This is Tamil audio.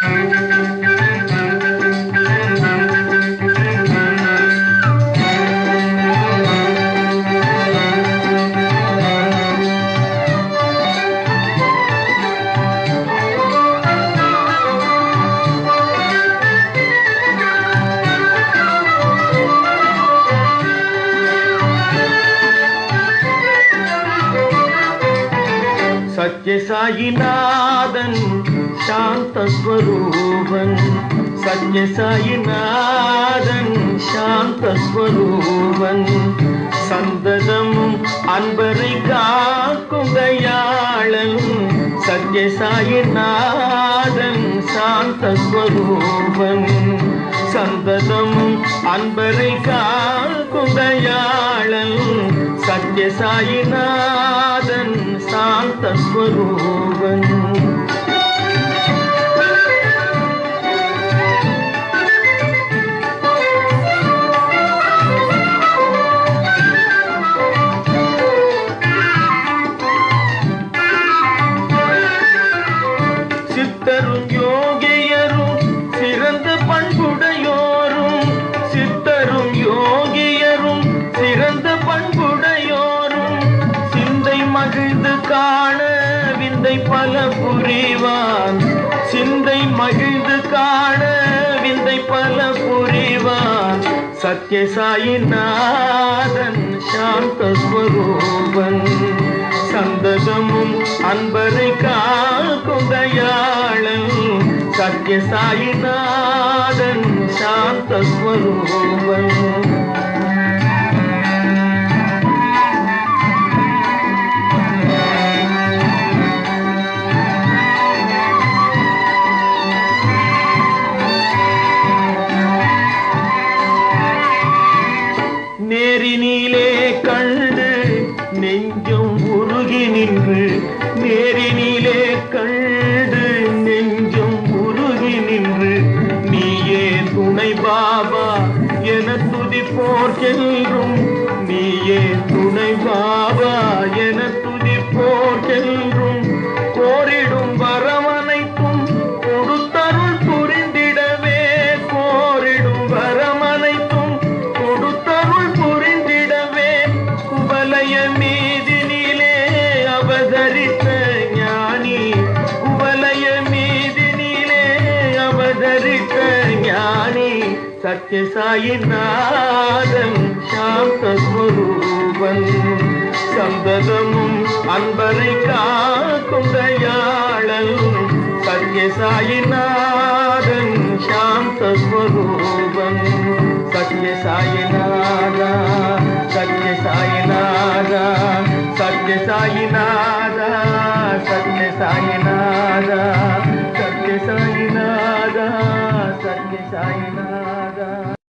सच साई नादन சத்யசாயிநாதன் சாந்த ஸ்வரூபன் சந்ததமும் அன்பரை காக்கும் தயாளன் சத்யசாயிநாதன் சாந்த ஸ்வரூபன் சந்ததமும் அன்பரை காக்கும் தயாளன் சத்யசாயிநாதன் சாந்தஸ்வரூபன். சித்தரும் யோகியரும் சிறந்த பண்புடையோரும் சித்தரும் யோகியரும் சிறந்த பண்புடையோரும். சிந்தை மகிழ்ந்து காண விந்தை பல புரிவான். சிந்தை மகிழ்ந்து காண விந்தை பல புரிவான். சத்யசாயிநாதன் சாந்த ஸ்வரூபன் சந்ததமும் அன்பரை காக்கும் தயாளன் சத்ய சாயிநாதன் சாந்தஸ்வரூபன் நேரினிலே கண்டு நெஞ்சம் உருகி நின்று நேரினி பாபா என துதிப்போர் செல்லும் நீயே துணை பாபா സത്യസായിനാഥൻ ശാന്തസ്വരൂപൻ സന്തതമും അൻപനെ കാക്കും ദയാളൻ സത്യസായിനാഥൻ ശാന്തസ്വരൂപൻ സത്യസായിനാഥ സത്യസായിനാഥ സത്യസായിനാഥ സത്യസായിനാഥ സത്യസായിനാഥ സത്യസായിനാഥ